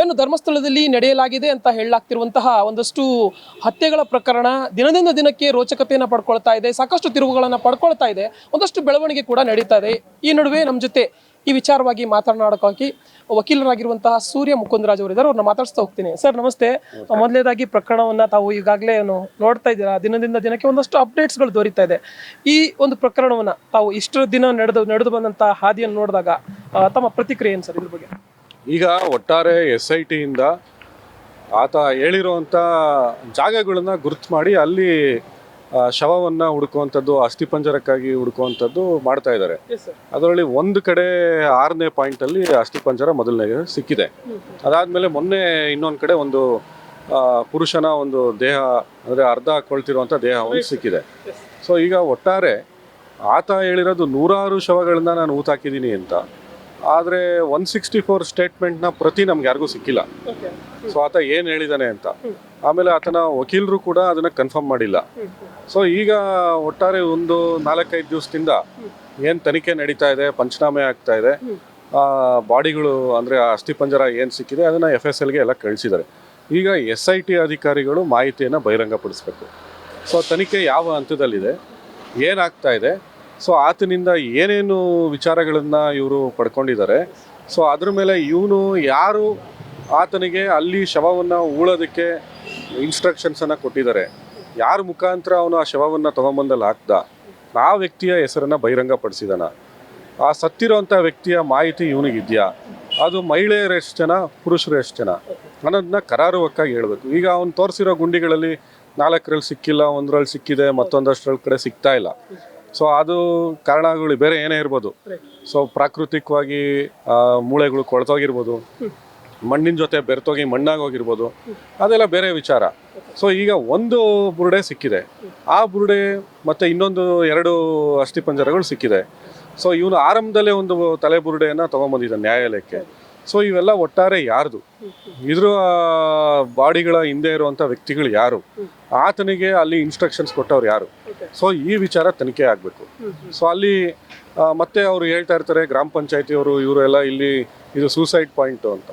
ಏನು ಧರ್ಮಸ್ಥಳದಲ್ಲಿ ನಡೆಯಲಾಗಿದೆ ಅಂತ ಹೇಳಲಾಗ್ತಿರುವಂತಹ ಒಂದಷ್ಟು ಹತ್ಯೆಗಳ ಪ್ರಕರಣ ದಿನದಿಂದ ದಿನಕ್ಕೆ ರೋಚಕತೆಯನ್ನು ಪಡ್ಕೊಳ್ತಾ ಇದೆ ಸಾಕಷ್ಟು ತಿರುವುಗಳನ್ನು ಪಡ್ಕೊಳ್ತಾ ಇದೆ ಒಂದಷ್ಟು ಬೆಳವಣಿಗೆ ಕೂಡ ನಡೀತಾ ಇದೆ. ಈ ನಡುವೆ ನಮ್ಮ ಜೊತೆ ಈ ವಿಚಾರವಾಗಿ ಮಾತನಾಡೋಕ್ಕಾಗಿ ವಕೀಲರಾಗಿರುವಂತಹ ಸೂರ್ಯ ಮುಕುಂದರಾಜ್ ಅವರಿದ್ದಾರೆ. ಅವ್ರನ್ನ ಮಾತಾಡಿಸ್ತಾ ಹೋಗ್ತೀನಿ. ಸರ್ ನಮಸ್ತೆ. ಮೊದಲನೇದಾಗಿ ಪ್ರಕರಣವನ್ನ ತಾವು ಈಗಾಗಲೇ ಏನು ನೋಡ್ತಾ ಇದ್ದೀರಾ? ದಿನದಿಂದ ದಿನಕ್ಕೆ ಒಂದಷ್ಟು ಅಪ್ಡೇಟ್ಸ್ಗಳು ದೊರೀತಾ ಇದೆ. ಈ ಒಂದು ಪ್ರಕರಣವನ್ನ ತಾವು ಇಷ್ಟು ದಿನ ನಡೆದು ನಡೆದು ಬಂದಂತಹ ಹಾದಿಯನ್ನು ನೋಡಿದಾಗ ತಮ್ಮ ಪ್ರತಿಕ್ರಿಯೆ ಏನು ಸರ್ ಇದ್ರ ಬಗ್ಗೆ? ಈಗ ಒಟ್ಟಾರೆ ಎಸ್ ಐ ಟಿಯಿಂದ ಆತ ಹೇಳಿರುವಂಥ ಜಾಗಗಳನ್ನ ಗುರುತು ಮಾಡಿ ಅಲ್ಲಿ ಶವವನ್ನು ಹುಡುಕುವಂಥದ್ದು ಅಸ್ಥಿಪಂಜರಕ್ಕಾಗಿ ಹುಡುಕುವಂಥದ್ದು ಮಾಡ್ತಾ ಇದ್ದಾರೆ. ಅದರಲ್ಲಿ ಒಂದು ಕಡೆ ಆರನೇ ಪಾಯಿಂಟಲ್ಲಿ ಅಸ್ಥಿಪಂಜರ ಮೊದಲನೇ ಸಿಕ್ಕಿದೆ. ಅದಾದಮೇಲೆ ಮೊನ್ನೆ ಇನ್ನೊಂದು ಕಡೆ ಒಂದು ಪುರುಷನ ಒಂದು ದೇಹ ಅಂದರೆ ಅರ್ಧ ಕೊಳ್ತಿರುವಂಥ ದೇಹ ಒಂದು ಸಿಕ್ಕಿದೆ. ಸೊ ಈಗ ಒಟ್ಟಾರೆ ಆತ ಹೇಳಿರೋದು ನೂರಾರು ಶವಗಳನ್ನ ನಾನು ಊತಾಕಿದ್ದೀನಿ ಅಂತ. ಆದರೆ ಒನ್ ಸಿಕ್ಸ್ಟಿ ಫೋರ್ ಸ್ಟೇಟ್ಮೆಂಟ್ನ ಪ್ರತಿ ನಮ್ಗೆ ಯಾರಿಗೂ ಸಿಕ್ಕಿಲ್ಲ. ಸೊ ಆತ ಏನು ಹೇಳಿದಾನೆ ಅಂತ. ಆಮೇಲೆ ಆತನ ವಕೀಲರು ಕೂಡ ಅದನ್ನ ಕನ್ಫರ್ಮ್ ಮಾಡಿಲ್ಲ. ಸೊ ಈಗ ಒಟ್ಟಾರೆ ಒಂದು ನಾಲ್ಕೈದು ದಿವಸದಿಂದ ಏನು ತನಿಖೆ ನಡೀತಾ ಇದೆ ಪಂಚನಾಮೆ ಆಗ್ತಾ ಇದೆ ಬಾಡಿಗಳು ಅಂದರೆ ಅಸ್ಥಿಪಂಜರ ಏನು ಸಿಕ್ಕಿದೆ ಅದನ್ನು ಎಫ್ ಎಸ್ ಎಲ್ಗೆ ಎಲ್ಲ ಕಳಿಸಿದ್ದಾರೆ. ಈಗ ಎಸ್ ಐ ಟಿ ಅಧಿಕಾರಿಗಳು ಮಾಹಿತಿಯನ್ನು ಬಹಿರಂಗಪಡಿಸ್ಬೇಕು. ಸೊ ತನಿಖೆ ಯಾವ ಹಂತದಲ್ಲಿದೆ ಏನಾಗ್ತಾ ಇದೆ ಸೊ ಆತನಿಂದ ಏನೇನು ವಿಚಾರಗಳನ್ನು ಇವರು ಪಡ್ಕೊಂಡಿದ್ದಾರೆ. ಸೊ ಅದ್ರ ಮೇಲೆ ಇವನು ಯಾರು ಆತನಿಗೆ ಅಲ್ಲಿ ಶವವನ್ನು ಉಳೋದಕ್ಕೆ ಇನ್ಸ್ಟ್ರಕ್ಷನ್ಸನ್ನು ಕೊಟ್ಟಿದ್ದಾರೆ. ಯಾರ ಮುಖಾಂತರ ಅವನು ಆ ಶವವನ್ನು ತೊಗೊಂಬಂದಲ್ಲಿ ಹಾಕ್ದ? ಆ ವ್ಯಕ್ತಿಯ ಹೆಸರನ್ನು ಬಹಿರಂಗಪಡಿಸಿದಾನ? ಆ ಸತ್ತಿರೋಂಥ ವ್ಯಕ್ತಿಯ ಮಾಹಿತಿ ಇವನಿಗಿದೆಯಾ? ಅದು ಮಹಿಳೆಯರು ಎಷ್ಟು ಜನ, ಪುರುಷರು ಎಷ್ಟು ಜನ? ಅನ್ನೋದನ್ನ ಕರಾರುವಕ್ಕಾಗಿ ಹೇಳಬೇಕು. ಈಗ ಅವ್ನು ತೋರಿಸಿರೋ ಗುಂಡಿಗಳಲ್ಲಿ ನಾಲ್ಕರಲ್ಲಿ ಸಿಕ್ಕಿಲ್ಲ, ಒಂದರಲ್ಲಿ ಸಿಕ್ಕಿದೆ ಮತ್ತೊಂದಷ್ಟರಲ್ಲಿ ಕಡೆ ಸಿಗ್ತಾ ಇಲ್ಲ. ಸೊ ಅದು ಕಾರಣಗಳು ಬೇರೆ ಏನೇ ಇರ್ಬೋದು. ಸೊ ಪ್ರಾಕೃತಿಕವಾಗಿ ಮೂಳೆಗಳು ಕೊಳ್ತೋಗಿರ್ಬೋದು. ಮಣ್ಣಿನ ಜೊತೆ ಬೆರ್ತೋಗಿ ಮಣ್ಣಾಗೋಗಿರ್ಬೋದು ಅದೆಲ್ಲ ಬೇರೆ ವಿಚಾರ. ಸೊ ಈಗ ಒಂದು ಬುರುಡೆ ಸಿಕ್ಕಿದೆ. ಆ ಬುರುಡೆ ಮತ್ತು ಇನ್ನೊಂದು ಎರಡು ಅಸ್ಥಿಪಂಜರಗಳು ಸಿಕ್ಕಿದೆ. ಸೊ ಇವನು ಆರಂಭದಲ್ಲೇ ಒಂದು ತಲೆ ಬುರುಡೆಯನ್ನು ತೊಗೊಂಬಂದಿದ್ದಾನೆ ನ್ಯಾಯಾಲಯಕ್ಕೆ. ಸೊ ಇವೆಲ್ಲ ಒಟ್ಟಾರೆ ಯಾರ್ದು? ಇದ್ರ ಬಾಡಿಗಳ ಹಿಂದೆ ಇರುವಂಥ ವ್ಯಕ್ತಿಗಳು ಯಾರು? ಆತನಿಗೆ ಅಲ್ಲಿ ಇನ್ಸ್ಟ್ರಕ್ಷನ್ಸ್ ಕೊಟ್ಟವ್ರು ಯಾರು? ಸೊ ಈ ವಿಚಾರ ತನಿಖೆ ಆಗಬೇಕು. ಸೊ ಅಲ್ಲಿ ಮತ್ತೆ ಅವರು ಹೇಳ್ತಾ ಇರ್ತಾರೆ ಗ್ರಾಮ ಪಂಚಾಯತಿಯವರು ಇವರೆಲ್ಲ ಇಲ್ಲಿ ಇದು ಸೂಸೈಡ್ ಪಾಯಿಂಟು ಅಂತ.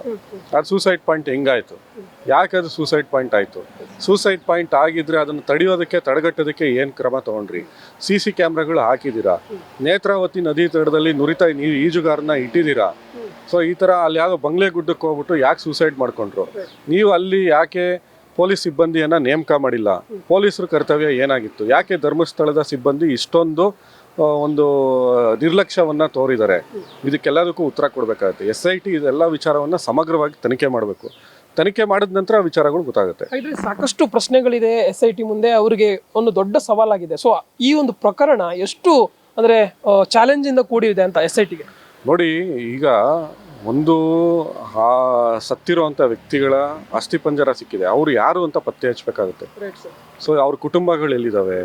ಅದು ಸೂಸೈಡ್ ಪಾಯಿಂಟ್ ಹೆಂಗಾಯ್ತು? ಯಾಕೆ ಅದು ಸೂಸೈಡ್ ಪಾಯಿಂಟ್ ಆಯಿತು? ಸೂಸೈಡ್ ಪಾಯಿಂಟ್ ಆಗಿದ್ರೆ ಅದನ್ನು ತಡೆಯೋದಕ್ಕೆ ತಡೆಗಟ್ಟೋದಕ್ಕೆ ಏನು ಕ್ರಮ ತಗೊಂಡ್ರಿ? ಸಿ ಸಿ ಕ್ಯಾಮ್ರಾಗಳು ಹಾಕಿದ್ದೀರಾ? ನೇತ್ರಾವತಿ ನದಿ ತಡದಲ್ಲಿ ನುರಿತ ನೀವು ಈಜುಗಾರನ್ನ ಇಟ್ಟಿದ್ದೀರಾ? ಸೊ ಈ ಥರ ಅಲ್ಲಿ ಯಾವ ಬಂಗ್ಲೆ ಗುಡ್ಡಕ್ಕೆ ಹೋಗ್ಬಿಟ್ಟು ಯಾಕೆ ಸೂಸೈಡ್ ಮಾಡ್ಕೊಂಡ್ರು? ನೀವು ಅಲ್ಲಿ ಯಾಕೆ ಪೊಲೀಸ್ ಸಿಬ್ಬಂದಿಯನ್ನ ನೇಮಕ ಮಾಡಿಲ್ಲ? ಪೊಲೀಸರ ಕರ್ತವ್ಯ ಏನಾಗಿತ್ತು? ಯಾಕೆ ಧರ್ಮಸ್ಥಳದ ಸಿಬ್ಬಂದಿ ಇಷ್ಟೊಂದು ಒಂದು ನಿರ್ಲಕ್ಷ್ಯವನ್ನು ತೋರಿದ್ದಾರೆ. ಇದಕ್ಕೆಲ್ಲದಕ್ಕೂ ಉತ್ತರ ಕೊಡಬೇಕಾಗುತ್ತೆ. ಎಸ್ ಐ ಟಿ ಇದೆಲ್ಲ ವಿಚಾರವನ್ನು ಸಮಗ್ರವಾಗಿ ತನಿಖೆ ಮಾಡಬೇಕು. ತನಿಖೆ ಮಾಡಿದ ನಂತರ ವಿಚಾರಗಳು ಗೊತ್ತಾಗುತ್ತೆ. ಇದರಲ್ಲಿ ಸಾಕಷ್ಟು ಪ್ರಶ್ನೆಗಳಿದೆ ಎಸ್ ಐ ಟಿ ಮುಂದೆ. ಅವರಿಗೆ ಒಂದು ದೊಡ್ಡ ಸವಾಲಾಗಿದೆ. ಸೊ ಈ ಒಂದು ಪ್ರಕರಣ ಎಷ್ಟು ಅಂದರೆ ಚಾಲೆಂಜಿಂದ ಕೂಡಿದೆ ಅಂತ ಎಸ್ ಐ ಟಿಗೆ ನೋಡಿ ಈಗ ಒಂದು ಆ ಸತ್ತಿರುವಂಥ ವ್ಯಕ್ತಿಗಳ ಅಸ್ಥಿಪಂಜರ ಸಿಕ್ಕಿದೆ. ಅವ್ರು ಯಾರು ಅಂತ ಪತ್ತೆ ಹಚ್ಚಬೇಕಾಗುತ್ತೆ. ಸೊ ಅವ್ರ ಕುಟುಂಬಗಳು ಎಲ್ಲಿದ್ದಾವೆ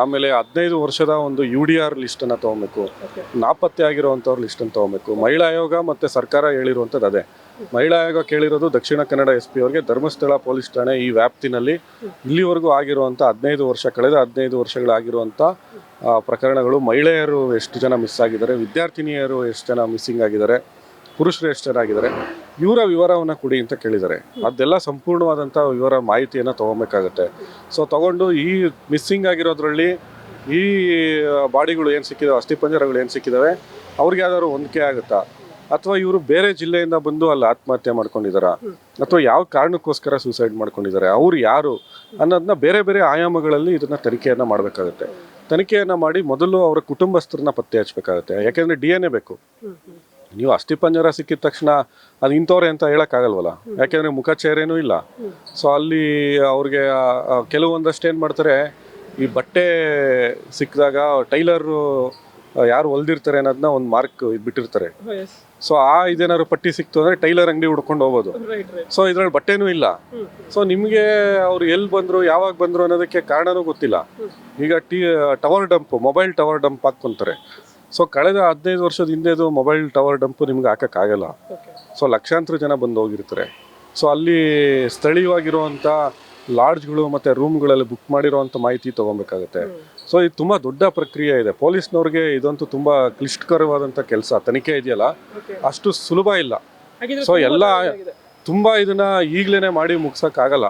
ಆಮೇಲೆ ಹದಿನೈದು ವರ್ಷದ ಒಂದು ಯು ಡಿ ಆರ್ ಲಿಸ್ಟನ್ನು ತೊಗೊಬೇಕು. ನಾಪತ್ತೆ ಆಗಿರುವಂಥವ್ರ ಲಿಸ್ಟನ್ನು ತೊಗೊಬೇಕು. ಮಹಿಳಾ ಆಯೋಗ ಮತ್ತು ಸರ್ಕಾರ ಹೇಳಿರುವಂಥದ್ದು ಅದೇ. ಮಹಿಳಾ ಆಯೋಗ ಕೇಳಿರೋದು ದಕ್ಷಿಣ ಕನ್ನಡ ಎಸ್ ಪಿ ಅವರಿಗೆ ಧರ್ಮಸ್ಥಳ ಪೊಲೀಸ್ ಠಾಣೆ ಈ ವ್ಯಾಪ್ತಿನಲ್ಲಿ ಇಲ್ಲಿವರೆಗೂ ಆಗಿರುವಂಥ ಹದಿನೈದು ವರ್ಷ ಕಳೆದ ಹದಿನೈದು ವರ್ಷಗಳಾಗಿರುವಂಥ ಪ್ರಕರಣಗಳು ಮಹಿಳೆಯರು ಎಷ್ಟು ಜನ ಮಿಸ್ ಆಗಿದ್ದಾರೆ ವಿದ್ಯಾರ್ಥಿನಿಯರು ಎಷ್ಟು ಜನ ಮಿಸ್ಸಿಂಗ್ ಆಗಿದ್ದಾರೆ ಪುರುಷರು ಎಷ್ಟು ಆಗಿದ್ದಾರೆ ಇವರ ವಿವರವನ್ನು ಕೊಡಿ ಅಂತ ಕೇಳಿದ್ದಾರೆ. ಅದೆಲ್ಲ ಸಂಪೂರ್ಣವಾದಂಥ ವಿವರ ಮಾಹಿತಿಯನ್ನು ತೊಗೊಬೇಕಾಗತ್ತೆ. ಸೊ ತಗೊಂಡು ಈ ಮಿಸ್ಸಿಂಗ್ ಆಗಿರೋದ್ರಲ್ಲಿ ಈ ಬಾಡಿಗಳು ಏನು ಸಿಕ್ಕಿದಾವೆ ಅಸ್ಥಿಪಂಜರಗಳು ಏನು ಸಿಕ್ಕಿದಾವೆ, ಅವ್ರಿಗೆ ಯಾವ್ದಾದ್ರು ಹೊಂದಿಕೆ ಆಗುತ್ತಾ? ಅಥವಾ ಇವರು ಬೇರೆ ಜಿಲ್ಲೆಯಿಂದ ಬಂದು ಅಲ್ಲಿ ಆತ್ಮಹತ್ಯೆ ಮಾಡ್ಕೊಂಡಿದ್ದಾರಾ ಅಥವಾ ಯಾವ ಕಾರಣಕ್ಕೋಸ್ಕರ ಸೂಸೈಡ್ ಮಾಡ್ಕೊಂಡಿದ್ದಾರೆ ಅವ್ರು ಯಾರು? ಅನ್ನೋದನ್ನ ಬೇರೆ ಬೇರೆ ಆಯಾಮಗಳಲ್ಲಿ ಇದನ್ನ ತನಿಖೆಯನ್ನ ಮಾಡಬೇಕಾಗುತ್ತೆ. ತನಿಖೆಯನ್ನ ಮಾಡಿ ಮೊದಲು ಅವರ ಕುಟುಂಬಸ್ಥರನ್ನ ಪತ್ತೆ ಹಚ್ಚಬೇಕಾಗುತ್ತೆ ಯಾಕೆಂದ್ರೆ ಡಿ ಎನ್ ಎ ಬೇಕು. ನೀವು ಅಸ್ಥಿಪಂಜರ ಸಿಕ್ಕಿದ ತಕ್ಷಣ ಅದು ಇಂಥವ್ರೆ ಅಂತ ಹೇಳೋಕ್ಕಾಗಲ್ವಲ್ಲ? ಯಾಕೆಂದರೆ ಮುಖ ಚೇರೇನೂ ಇಲ್ಲ. ಸೊ ಅಲ್ಲಿ ಅವ್ರಿಗೆ ಕೆಲವೊಂದಷ್ಟು ಏನು ಮಾಡ್ತಾರೆ ಈ ಬಟ್ಟೆ ಸಿಕ್ಕಿದಾಗ ಟೈಲರು ಯಾರು ಹೊಲ್ದಿರ್ತಾರೆ ಅನ್ನೋದನ್ನ ಒಂದು ಮಾರ್ಕ್ ಬಿಟ್ಟಿರ್ತಾರೆ ಸೊ ಆ ಇದೇನಾದ್ರು ಪಟ್ಟಿ ಸಿಕ್ತು ಅಂದ್ರೆ ಟೈಲರ್ ಅಂಗಡಿ ಹುಡ್ಕೊಂಡು ಹೋಗ್ಬೋದು ಸೊ ಇದ್ರಲ್ಲಿ ಬಟ್ಟೆನೂ ಇಲ್ಲ. ಸೊ ನಿಮಗೆ ಅವ್ರು ಎಲ್ಲಿ ಬಂದ್ರು ಯಾವಾಗ ಬಂದ್ರು ಅನ್ನೋದಕ್ಕೆ ಕಾರಣನೂ ಗೊತ್ತಿಲ್ಲ. ಈಗ T tower dump mobile tower dump ಹಾಕೊಂತಾರೆ so ಕಳೆದ ಹದಿನೈದು ವರ್ಷದ ಹಿಂದೆದು ಮೊಬೈಲ್ ಟವರ್ ಡಂಪ್ ನಿಮ್ಗೆ ಹಾಕೋಕ್ಕಾಗಲ್ಲ. ಸೊ ಲಕ್ಷಾಂತರ ಜನ ಬಂದು ಹೋಗಿರ್ತಾರೆ. ಸೊ ಅಲ್ಲಿ ಸ್ಥಳೀಯವಾಗಿರುವಂಥ ಲಾಡ್ಜ್ಗಳು ಮತ್ತು ರೂಮ್ಗಳಲ್ಲಿ ಬುಕ್ ಮಾಡಿರೋವಂಥ ಮಾಹಿತಿ ತೊಗೊಬೇಕಾಗುತ್ತೆ. ಸೊ ಇದು ತುಂಬ ದೊಡ್ಡ ಪ್ರಕ್ರಿಯೆ ಇದೆ. ಪೊಲೀಸ್ನವ್ರಿಗೆ ಇದಂತೂ ತುಂಬ ಕ್ಲಿಷ್ಟಕರವಾದಂಥ ಕೆಲಸ. ತನಿಖೆ ಇದೆಯಲ್ಲ? ಅಷ್ಟು ಸುಲಭ ಇಲ್ಲ. ಸೊ ಎಲ್ಲ ತುಂಬ ಇದನ್ನ ಈಗಲೇ ಮಾಡಿ ಮುಗ್ಸೋಕ್ಕಾಗಲ್ಲ.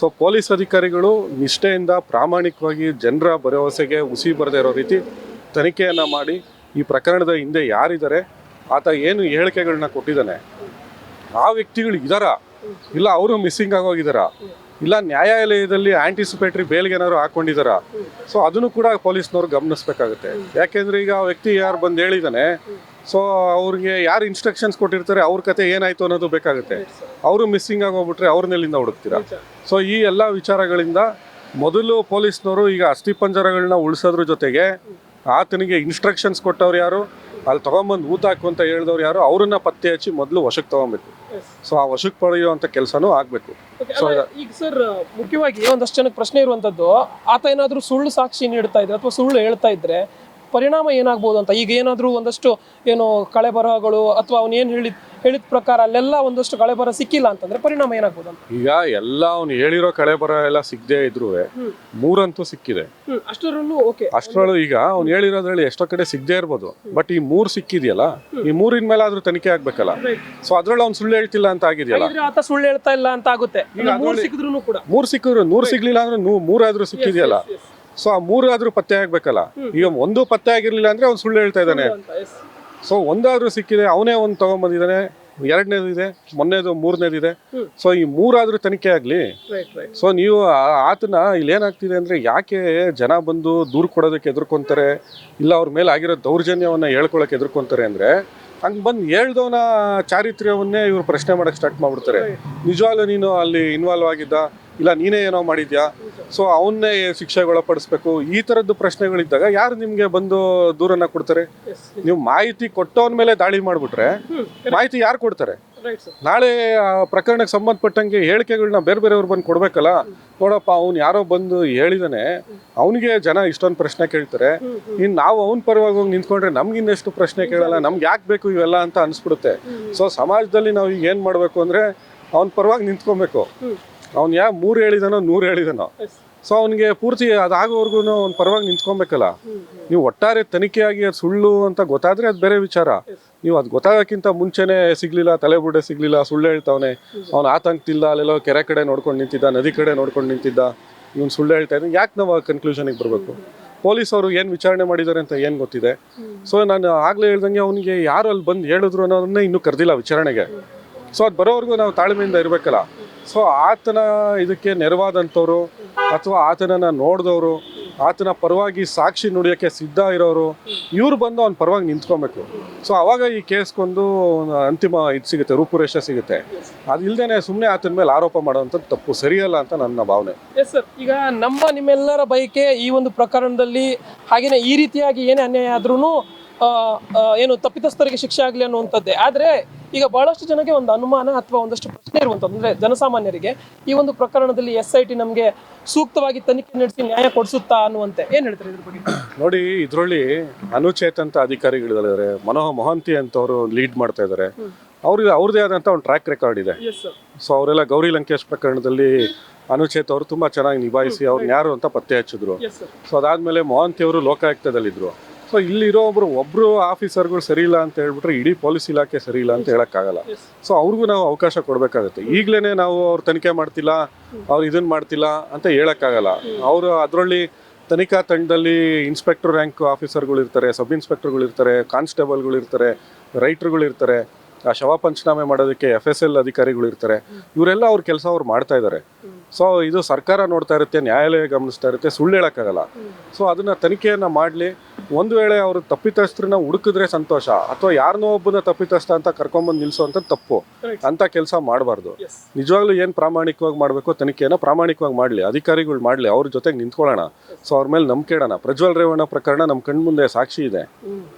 ಸೊ ಪೊಲೀಸ್ ಅಧಿಕಾರಿಗಳು ನಿಷ್ಠೆಯಿಂದ ಪ್ರಾಮಾಣಿಕವಾಗಿ ಜನರ ಭರವಸೆಗೆ ಉಸಿ ಬರದೇ ಇರೋ ರೀತಿ ತನಿಖೆಯನ್ನು ಮಾಡಿ ಈ ಪ್ರಕರಣದ ಹಿಂದೆ ಯಾರಿದ್ದಾರೆ, ಆತ ಏನು ಹೇಳಿಕೆಗಳನ್ನ ಕೊಟ್ಟಿದ್ದಾನೆ, ಆ ವ್ಯಕ್ತಿಗಳು ಇದ್ದಾರಾ ಇಲ್ಲ ಅವರು ಮಿಸ್ಸಿಂಗ್ ಆಗೋಗಿದಾರ ಇಲ್ಲ ನ್ಯಾಯಾಲಯದಲ್ಲಿ ಆಂಟಿಸಿಪೇಟರಿ ಬೇಲ್ಗೆ ಏನಾದ್ರು ಹಾಕೊಂಡಿದಾರ ಸೊ ಅದನ್ನು ಕೂಡ ಪೊಲೀಸ್ನವ್ರು ಗಮನಿಸ್ಬೇಕಾಗುತ್ತೆ. ಯಾಕೆಂದ್ರೆ ಈಗ ಆ ವ್ಯಕ್ತಿ ಯಾರು ಬಂದು ಹೇಳಿದಾನೆ ಸೊ ಅವ್ರಿಗೆ ಯಾರು ಇನ್ಸ್ಟ್ರಕ್ಷನ್ಸ್ ಕೊಟ್ಟಿರ್ತಾರೆ, ಅವ್ರ ಕತೆ ಏನಾಯ್ತು ಅನ್ನೋದು ಬೇಕಾಗುತ್ತೆ. ಅವರು ಮಿಸ್ಸಿಂಗ್ ಆಗೋಗ್ಬಿಟ್ರೆ ಅವ್ರನ್ನೆಲ್ಲಿಂದ ಹುಡುಕ್ತೀರಾ? ಸೊ ಈ ಎಲ್ಲ ವಿಚಾರಗಳಿಂದ ಮೊದಲು ಪೊಲೀಸ್ನವರು ಈಗ ಅಸ್ಥಿಪಂಜರಗಳನ್ನ ಉಳಿಸೋದ್ರ ಜೊತೆಗೆ ಆತನಿಗೆ ಇನ್ಸ್ಟ್ರಕ್ಷನ್ಸ್ ಕೊಟ್ಟವ್ರು ಯಾರು? ಅಲ್ಲಿ ತೊಗೊಂಬಂದು ಊತ ಹಾಕು ಅಂತ ಹೇಳಿದವ್ರು ಯಾರು? ಅವ್ರನ್ನ ಪತ್ತೆ ಹಚ್ಚಿ ಮೊದಲು ವಶಕ್ಕೆ ತಗೊಬೇಕು. ಸೊ ಆ ವಶಕ್ಕೆ ಪಡೆಯುವಂತ ಕೆಲಸನೂ ಆಗಬೇಕು. ಸೊ ಈಗ ಸರ್ ಮುಖ್ಯವಾಗಿ ಒಂದಷ್ಟು ಜನಕ್ಕೆ ಪ್ರಶ್ನೆ ಇರುವಂತದ್ದು ಆತ ಏನಾದ್ರೂ ಸುಳ್ಳು ಸಾಕ್ಷಿ ನೀಡ್ತಾ ಇದ್ರೆ ಅಥವಾ ಸುಳ್ಳು ಹೇಳ್ತಾ ಇದ್ರೆ ಪರಿಣಾಮ ಏನಾಗ್ಬೋದು ಅಂತ? ಈಗ ಏನಾದರೂ ಒಂದಷ್ಟು ಏನು ಕಳೆ ಬರಹಗಳು ಅಥವಾ ಅವನು ಏನು ಹೇಳಿದ ಹೇಳಿದ ಪ್ರಕಾರ ಅಲ್ಲೆಲ್ಲ ಒಂದಷ್ಟು ಕಳೆ ಬರ ಸಿಕ್ಕಿಲ್ಲ ಅಂತಂದ್ರೆ ಪರಿಣಾಮ ಏನಾಗ್ಬೋದು ಅಂತ? ಈಗ ಎಲ್ಲ ಅವನು ಹೇಳಿರೋ ಕಳೆ ಬರ ಎಲ್ಲ ಸಿಗದೆ ಇದ್ರು ಮೂರಂತೂ ಸಿಕ್ಕಿದೆ. ಅಷ್ಟರಲ್ಲೂ ಓಕೆ. ಅಷ್ಟರಲ್ಲೂ ಈಗ ಅವ್ನು ಹೇಳಿರೋದ್ರಲ್ಲಿ ಎಷ್ಟೋ ಕಡೆ ಸಿಗದೆ ಇರ್ಬೋದು. ಬಟ್ ಈ ಮೂರು ಸಿಕ್ಕಿದೆಯಲ್ಲ ಈ ಮೂರಿನ ಮೇಲೆ ಆದ್ರೂ ತನಿಖೆ ಆಗ್ಬೇಕಲ್ಲ? ಸೊ ಅದ್ರಲ್ಲಿ ಅವ್ನು ಸುಳ್ಳು ಹೇಳ್ತಿಲ್ಲ ಅಂತ ಆಗಿದೆಯಲ್ಲ? ಆತ ಸುಳ್ಳು ಹೇಳ್ತಾ ಇಲ್ಲ ಅಂತ ಆಗುತ್ತೆ. ಮೂರು ಸಿಕ್ಕಿದ್ರು ಕೂಡ. ಮೂರು ಸಿಕ್ಕಿದ್ರು ನೂರು ಸಿಗ್ಲಿಲ್ಲ ಅಂದ್ರೆ ಮೂರಾದ್ರೂ ಸಿಕ್ಕಿದೆಯಲ್ಲ? ಸೊ ಆ ಮೂರು ಆದ್ರೂ ಪತ್ತೆ ಆಗ್ಬೇಕಲ್ಲ? ಈಗ ಒಂದು ಪತ್ತೆ ಆಗಿರ್ಲಿಲ್ಲ ಅಂದ್ರೆ ಅವ್ನು ಸುಳ್ಳು ಹೇಳ್ತಾ ಇದ್ದಾನೆ. ಸೊ ಒಂದಾದ್ರೂ ಸಿಕ್ಕಿದೆ ಅವನೇ ಒಂದು ತಗೊಂಬಂದಿದ್ದಾನೆ. ಎರಡನೇದಿದೆ ಮೊನ್ನೆದು ಮೂರನೇದು ಇದೆ. ಸೊ ಈ ಮೂರಾದ್ರೂ ತನಿಖೆ ಆಗ್ಲಿ. ಸೊ ನೀವು ಆತನ ಇಲ್ಲಿ ಏನಾಗ್ತಿದೆ ಅಂದ್ರೆ ಯಾಕೆ ಜನ ಬಂದು ದೂರು ಕೊಡೋದಕ್ಕೆ ಎದುರ್ಕೊಂತಾರೆ? ಇಲ್ಲ ಅವ್ರ ಮೇಲೆ ಆಗಿರೋ ದೌರ್ಜನ್ಯವನ್ನ ಹೇಳ್ಕೊಳಕ್ಕೆ ಎದುರ್ಕೊಂತಾರೆ ಅಂದ್ರೆ ಹಂಗ್ ಬಂದು ಹೇಳ್ದವನ ಚಾರಿತ್ರ್ಯವನ್ನೇ ಇವ್ರು ಪ್ರಶ್ನೆ ಮಾಡಕ್ ಸ್ಟಾರ್ಟ್ ಮಾಡ್ಬಿಡ್ತಾರೆ. ನಿಜವಾಗ್ಲೂ ನೀನು ಅಲ್ಲಿ ಇನ್ವಾಲ್ವ್ ಆಗಿದ್ದ? ಇಲ್ಲ ನೀನೇ ಏನೋ ಮಾಡಿದ್ಯಾ? ಸೊ ಅವನ್ನೇ ಶಿಕ್ಷೆಗೆ ಒಳಪಡಿಸ್ಬೇಕು ಈ ತರದ್ದು ಪ್ರಶ್ನೆಗಳಿದ್ದಾಗ ಯಾರು ನಿಮ್ಗೆ ಬಂದು ದೂರನ್ನ ಕೊಡ್ತಾರೆ? ನೀವು ಮಾಹಿತಿ ಕೊಟ್ಟವನ ಮೇಲೆ ದಾಳಿ ಮಾಡಿಬಿಟ್ರೆ ಮಾಹಿತಿ ಯಾರು ಕೊಡ್ತಾರೆ? ನಾಳೆ ಆ ಪ್ರಕರಣಕ್ಕೆ ಸಂಬಂಧಪಟ್ಟಂಗೆ ಹೇಳಿಕೆಗಳನ್ನ ಬೇರೆ ಬೇರೆಯವ್ರು ಬಂದು ಕೊಡ್ಬೇಕಲ್ಲ? ನೋಡಪ್ಪ ಅವ್ನು ಯಾರೋ ಬಂದು ಹೇಳಿದಾನೆ ಅವನಿಗೆ ಜನ ಇಷ್ಟೊಂದು ಪ್ರಶ್ನೆ ಕೇಳ್ತಾರೆ. ಇನ್ನು ನಾವು ಅವನ ಪರವಾಗಿ ಹೋಗಿ ನಿಂತ್ಕೊಂಡ್ರೆ ನಮ್ಗಿನ್ನೆಷ್ಟು ಪ್ರಶ್ನೆ ಕೇಳಲ್ಲ ನಮ್ಗೆ ಯಾಕೆ ಬೇಕು ಇವೆಲ್ಲ ಅಂತ ಅನಿಸ್ಬಿಡುತ್ತೆ. ಸೊ ಸಮಾಜದಲ್ಲಿ ನಾವು ಈಗ ಏನು ಮಾಡಬೇಕು ಅಂದರೆ ಅವನ ಪರವಾಗಿ ನಿಂತ್ಕೊಬೇಕು. ಅವ್ನು ಯಾವ ಮೂರು ಹೇಳಿದಾನೋ ನೂರು ಹೇಳಿದಾನೋ. ಸೊ ಅವನಿಗೆ ಪೂರ್ತಿ ಅದಾಗೋವರೆಗೂ ಅವ್ನು ಪರವಾಗಿ ನಿಂತ್ಕೊಬೇಕಲ್ಲ? ನೀವು ಒಟ್ಟಾರೆ ತನಿಖೆಯಾಗಿ ಅದು ಸುಳ್ಳು ಅಂತ ಗೊತ್ತಾದ್ರೆ ಅದು ಬೇರೆ ವಿಚಾರ. ನೀವು ಅದು ಗೊತ್ತಾಗೋಕ್ಕಿಂತ ಮುಂಚೆನೆ ಸಿಗ್ಲಿಲ್ಲ ತಲೆಬುಡ್ಡೆ ಸಿಗ್ಲಿಲ್ಲ, ಸುಳ್ಳು ಹೇಳ್ತಾವನೆ. ಅವ್ನು ಆತಂಕತಿಲ್ಲ, ಅಲ್ಲೆಲ್ಲೋ ಕೆರೆ ಕಡೆ ನೋಡ್ಕೊಂಡು ನಿಂತಿದ್ದ, ನದಿ ಕಡೆ ನೋಡ್ಕೊಂಡು ನಿಂತಿದ್ದ. ಇವ್ನು ಸುಳ್ಳು ಹೇಳ್ತಾ ಇದ್ದಾನೆ ಯಾಕೆ ನಾವು ಕನ್ಕ್ಲೂಷನ್ಗೆ ಬರಬೇಕು? ಪೊಲೀಸ್ ಅವರು ಏನು ವಿಚಾರಣೆ ಮಾಡಿದ್ದಾರೆ ಅಂತ ಏನು ಗೊತ್ತಿದೆ? ಸೊ ನಾನು ಆಗಲೇ ಹೇಳ್ದಂಗೆ ಅವನಿಗೆ ಯಾರು ಅಲ್ಲಿ ಬಂದು ಹೇಳಿದ್ರು ಅನ್ನೋದನ್ನೇ ಇನ್ನೂ ಕರೆದಿಲ್ಲ ವಿಚಾರಣೆಗೆ. ಸೊ ಅದು ಬರೋವರೆಗೂ ನಾವು ತಾಳ್ಮೆಯಿಂದ ಇರಬೇಕಲ್ಲ? ಸೊ ಆತನ ಇದಕ್ಕೆ ನೆರವಾದಂಥವ್ರು ಅಥವಾ ಆತನನ್ನ ನೋಡಿದವರು, ಆತನ ಪರವಾಗಿ ಸಾಕ್ಷಿ ನುಡಿಯೋಕ್ಕೆ ಸಿದ್ಧ ಇರೋರು, ಇವ್ರು ಬಂದು ಅವ್ನ ಪರವಾಗಿ ನಿಂತ್ಕೊಬೇಕು. ಸೊ ಅವಾಗ ಈ ಕೇಸ್ಗೊಂದು ಅಂತಿಮ ಇದು ಸಿಗುತ್ತೆ, ರೂಪುರೇಷೆ ಸಿಗುತ್ತೆ. ಅದು ಇಲ್ದೇನೆ ಸುಮ್ಮನೆ ಆತನ ಮೇಲೆ ಆರೋಪ ಮಾಡೋವಂಥದ್ದು ತಪ್ಪು, ಸರಿಯಲ್ಲ ಅಂತ ನನ್ನ ಭಾವನೆ. ಎಸ್ ಸರ್ ಈಗ ನಮ್ಮ ನಿಮ್ಮೆಲ್ಲರ ಬಯಕೆ ಈ ಒಂದು ಪ್ರಕರಣದಲ್ಲಿ ಹಾಗೆಯೇ ಈ ರೀತಿಯಾಗಿ ಏನೇ ಅನ್ಯಾಯ ಆದ್ರೂ ಏನು ತಪ್ಪಿತಸ್ಥರಿಗೆ ಶಿಕ್ಷೆ ಆಗಲಿ ಅನ್ನುವಂಥದ್ದೇ. ಆದರೆ ಈಗ ಬಹಳಷ್ಟು ಜನಕ್ಕೆ ಒಂದು ಅನುಮಾನ ಅಥವಾ ಒಂದಷ್ಟು ಪ್ರಶ್ನೆ ಇರುವಂಥದ್ದು. ಅಂದ್ರೆ ಜನಸಾಮಾನ್ಯರಿಗೆ ಈ ಒಂದು ಪ್ರಕರಣದಲ್ಲಿ ಎಸ್ ಐ ಟಿ ನಮಗೆ ಸೂಕ್ತವಾಗಿ ತನಿಖೆ ನಡೆಸಿ ನ್ಯಾಯ ಕೊಡಿಸುತ್ತಾ ಅನ್ನುವಂತೆ ಏನು ಹೇಳ್ತಾರೆ ಇದ್ರ ಬಗ್ಗೆ? ನೋಡಿ ಇದರಲ್ಲಿ ಅನುಚೇತಂತ ಅಧಿಕಾರಿಗಳಿದ್ದಾರೆ ಮನೋಹ ಮೊಹಂತಿ ಅಂತವರು ಲೀಡ್ ಮಾಡ್ತಾ ಇದ್ದಾರೆ. ಅವ್ರಿಗೆ ಅವ್ರದೇ ಆದಂಥ ಒಂದು ಟ್ರ್ಯಾಕ್ ರೆಕಾರ್ಡ್ ಇದೆ. ಸೊ ಅವರೆಲ್ಲ ಗೌರಿ ಲಂಕೇಶ್ ಪ್ರಕರಣದಲ್ಲಿ ಅನುಚೇತ್ ಅವರು ತುಂಬಾ ಚೆನ್ನಾಗಿ ನಿಭಾಯಿಸಿ ಅವ್ರನ್ನ ಯಾರು ಅಂತ ಪತ್ತೆ ಹಚ್ಚಿದ್ರು. ಸೊ ಅದಾದ್ಮೇಲೆ ಮೊಹಂತಿ ಅವರು ಲೋಕಾಯುಕ್ತದಲ್ಲಿದ್ರು. ಸೊ ಇಲ್ಲಿರೋ ಒಬ್ರು ಒಬ್ರು ಆಫೀಸರ್ಗಳು ಸರಿ ಇಲ್ಲ ಅಂತ ಹೇಳ್ಬಿಟ್ರೆ ಇಡೀ ಪೊಲೀಸ್ ಇಲಾಖೆ ಸರಿ ಇಲ್ಲ ಅಂತ ಹೇಳಕ್ಕಾಗಲ್ಲ. ಸೊ ಅವ್ರಿಗೂ ನಾವು ಅವಕಾಶ ಕೊಡಬೇಕಾಗುತ್ತೆ. ಈಗಲೇ ನಾವು ಅವ್ರು ತನಿಖೆ ಮಾಡ್ತಿಲ್ಲ ಅವ್ರು ಇದನ್ನ ಮಾಡ್ತಿಲ್ಲ ಅಂತ ಹೇಳಕ್ಕಾಗಲ್ಲ. ಅವರು ಅದರಲ್ಲಿ ತನಿಖಾ ತಂಡದಲ್ಲಿ ಇನ್ಸ್ಪೆಕ್ಟರ್ ರ್ಯಾಂಕ್ ಆಫೀಸರ್ಗಳು ಇರ್ತಾರೆ ಸಬ್ ಇನ್ಸ್ಪೆಕ್ಟರ್ಗಳು ಇರ್ತಾರೆ ಕಾನ್ಸ್ಟೇಬಲ್ಗಳು ಇರ್ತಾರೆ ರೈಟರ್ಗಳು ಇರ್ತಾರೆ ಆ ಶವ ಪಂಚನಾಮೆ ಮಾಡೋದಕ್ಕೆ ಎಫ್ ಎಸ್ ಎಲ್ ಅಧಿಕಾರಿಗಳು ಇರ್ತಾರೆ. ಇವರೆಲ್ಲ ಅವ್ರ ಕೆಲಸ ಅವ್ರು ಮಾಡ್ತಾ ಇದ್ದಾರೆ ಸೊ ಇದು ಸರ್ಕಾರ ನೋಡ್ತಾ ಇರುತ್ತೆ ನ್ಯಾಯಾಲಯ ಗಮನಿಸ್ತಾ ಇರುತ್ತೆ ಸುಳ್ಳು ಹೇಳೋಕ್ಕಾಗಲ್ಲ. ಸೊ ಅದನ್ನ ತನಿಖೆಯನ್ನು ಮಾಡಲಿ. ಒಂದು ವೇಳೆ ಅವರು ತಪ್ಪಿತಸ್ಥರನ್ನ ಹುಡುಕಿದ್ರೆ ಸಂತೋಷ ಅಥವಾ ಯಾರನ್ನೋ ಒಬ್ಬನ ತಪ್ಪಿತಸ್ಥ ಅಂತ ಕರ್ಕೊಂಡ್ಬಂದು ನಿಲ್ಸೋಂಥ ತಪ್ಪು. ಅಂತ ಕೆಲಸ ಮಾಡಬಾರ್ದು. ನಿಜವಾಗ್ಲೂ ಏನು ಪ್ರಾಮಾಣಿಕವಾಗಿ ಮಾಡಬೇಕು ತನಿಖೆನ ಪ್ರಾಮಾಣಿಕವಾಗಿ ಮಾಡಲಿ ಅಧಿಕಾರಿಗಳು ಮಾಡಲಿ ಅವ್ರ ಜೊತೆಗೆ ನಿಂತ್ಕೊಳ್ಳೋಣ. ಸೊ ಅವ್ರ ಮೇಲೆ ನಂಬಿಕೆ ಇಡೋಣ. ಪ್ರಜ್ವಲ್ ರೇವಣ್ಣ ಪ್ರಕರಣ ನಮ್ಮ ಕಣ್ಮುಂದೆ ಸಾಕ್ಷಿ ಇದೆ.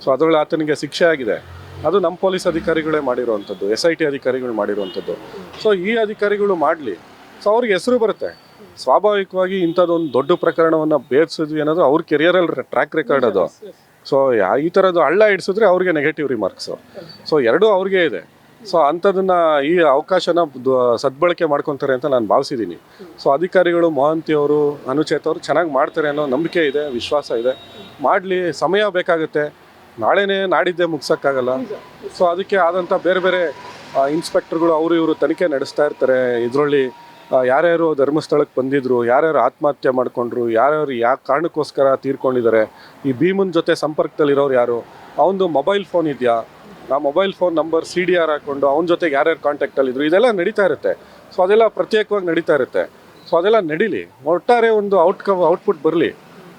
ಸೊ ಅದರೊಳಗೆ ಆತನಿಗೆ ಶಿಕ್ಷೆ ಆಗಿದೆ. ಅದು ನಮ್ಮ ಪೊಲೀಸ್ ಅಧಿಕಾರಿಗಳೇ ಮಾಡಿರುವಂಥದ್ದು ಎಸ್ ಐ ಟಿ ಅಧಿಕಾರಿಗಳು ಮಾಡಿರುವಂಥದ್ದು ಸೊ ಈ ಅಧಿಕಾರಿಗಳು ಮಾಡಲಿ. ಸೊ ಅವ್ರಿಗೆ ಹೆಸರು ಬರುತ್ತೆ. ಸ್ವಾಭಾವಿಕವಾಗಿ ಇಂಥದ್ದೊಂದು ದೊಡ್ಡ ಪ್ರಕರಣವನ್ನು ಬೇರ್ಸಿದ್ವಿ ಅನ್ನೋದು ಅವ್ರ ಕೆರಿಯರಲ್ಲಿ ಟ್ರ್ಯಾಕ್ ರೆಕಾರ್ಡ್ ಅದು. ಸೊ ಈ ಥರದ್ದು ಹಳ್ಳ ಹಿಡಿಸಿದ್ರೆ ಅವ್ರಿಗೆ ನೆಗೆಟಿವ್ ರಿಮಾರ್ಕ್ಸು ಸೊ ಎರಡೂ ಅವ್ರಿಗೆ ಇದೆ. ಸೊ ಅಂಥದನ್ನ ಈ ಅವಕಾಶನ ಸದ್ಬಳಕೆ ಮಾಡ್ಕೊತಾರೆ ಅಂತ ನಾನು ಭಾವಿಸಿದ್ದೀನಿ ಸೊ ಅಧಿಕಾರಿಗಳು ಮಹಾಂತಿ ಅವರು ಅನುಚೇತ್ ಅವರು ಚೆನ್ನಾಗಿ ಮಾಡ್ತಾರೆ ಅನ್ನೋ ನಂಬಿಕೆ ಇದೆ ವಿಶ್ವಾಸ ಇದೆ. ಮಾಡಲಿ ಸಮಯ ಬೇಕಾಗುತ್ತೆ. ನಾಳೆನೇ ನಾಡಿದ್ದೆ ಮುಗ್ಸೋಕ್ಕಾಗಲ್ಲ. ಸೊ ಅದಕ್ಕೆ ಆದಂಥ ಬೇರೆ ಬೇರೆ ಇನ್ಸ್ಪೆಕ್ಟರ್ಗಳು ಅವರು ಇವರು ತನಿಖೆ ನಡೆಸ್ತಾ ಇರ್ತಾರೆ. ಇದರಲ್ಲಿ ಯಾರ್ಯಾರು ಧರ್ಮಸ್ಥಳಕ್ಕೆ ಬಂದಿದ್ರು, ಯಾರ್ಯಾರು ಆತ್ಮಹತ್ಯೆ ಮಾಡಿಕೊಂಡ್ರು, ಯಾರ್ಯಾರು ಯಾವ ಕಾರಣಕ್ಕೋಸ್ಕರ ತೀರ್ಕೊಂಡಿದ್ದಾರೆ, ಈ ಭೀಮನ್ ಜೊತೆ ಸಂಪರ್ಕದಲ್ಲಿರೋರು ಯಾರು? ಅವನದು ಮೊಬೈಲ್ ಫೋನ್ ಇದೆಯಾ? ಆ mobile phone number C D R ಹಾಕ್ಕೊಂಡು ಅವನ ಜೊತೆಗೆ ಯಾರ್ಯಾರು ಕಾಂಟ್ಯಾಕ್ಟಲ್ಲಿದ್ರು ಇದೆಲ್ಲ ನಡೀತಾ ಇರುತ್ತೆ. ಸೊ ಅದೆಲ್ಲ ಪ್ರತ್ಯೇಕವಾಗಿ ನಡೀತಾ ಇರುತ್ತೆ. ಸೊ ಅದೆಲ್ಲ ನಡೀಲಿ. ಒಟ್ಟಾರೆ ಒಂದು ಔಟ್ಕಮ್ ಔಟ್ಪುಟ್ ಬರಲಿ.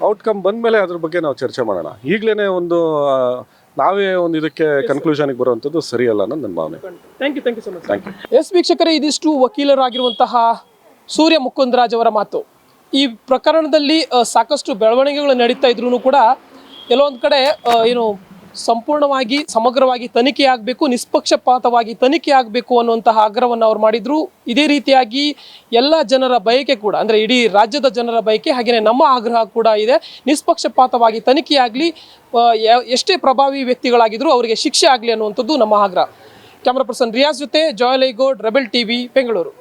ಔಟ್ಕಮ್ ಬಂದಮೇಲೆ ಅದ್ರ ಬಗ್ಗೆ ನಾವು ಚರ್ಚೆ ಮಾಡೋಣ. ಈಗಲೇ ಒಂದು ನಾವೇ ಒಂದು ಇದಕ್ಕೆ ಕನ್ಕ್ಲೂಷನ್ಗೆ ಬರುವಂಥದ್ದು ಸರಿಯಲ್ಲ ಅನ್ನೋದು ನನ್ನ ಭಾವನೆ. Thank you thank you so much thank you yes ವೀಕ್ಷಕರೇ ಇದಿಷ್ಟು ವಕೀಲರಾಗಿರುವಂತಹ ಸೂರ್ಯ ಮುಕುಂದರಾಜ್ ಅವರ ಮಾತು. ಈ ಪ್ರಕರಣದಲ್ಲಿ ಸಾಕಷ್ಟು ಬೆಳವಣಿಗೆಗಳು ನಡೀತಾ ಇದ್ರೂ ಕೂಡ ಕೆಲವೊಂದು ಕಡೆ ಏನು ಸಂಪೂರ್ಣವಾಗಿ, ಸಮಗ್ರವಾಗಿ ತನಿಖೆ ಆಗಬೇಕು, ನಿಷ್ಪಕ್ಷಪಾತವಾಗಿ ತನಿಖೆ ಆಗಬೇಕು ಅನ್ನುವಂತಹ ಆಗ್ರಹವನ್ನು ಅವ್ರು ಮಾಡಿದ್ರು. ಇದೇ ರೀತಿಯಾಗಿ ಎಲ್ಲ ಜನರ ಬಯಕೆ ಕೂಡ, ಅಂದರೆ ಇಡೀ ರಾಜ್ಯದ ಜನರ ಬಯಕೆ ಹಾಗೆಯೇ ನಮ್ಮ ಆಗ್ರಹ ಕೂಡ ಇದೆ. ನಿಷ್ಪಕ್ಷಪಾತವಾಗಿ ತನಿಖೆಯಾಗಲಿ ಎಷ್ಟೇ ಪ್ರಭಾವಿ ವ್ಯಕ್ತಿಗಳಾಗಿದ್ದರೂ ಅವರಿಗೆ ಶಿಕ್ಷೆ ಆಗಲಿ ಅನ್ನುವಂಥದ್ದು ನಮ್ಮ ಆಗ್ರಹ. ಕ್ಯಾಮ್ರಾ ಪರ್ಸನ್ ರಿಯಾಜ್ ಜೊತೆ ಜಾಯ್ ಲೈಗೋಡ್ ರೆಬೆಲ್ ಟಿವಿ, ಬೆಂಗಳೂರು.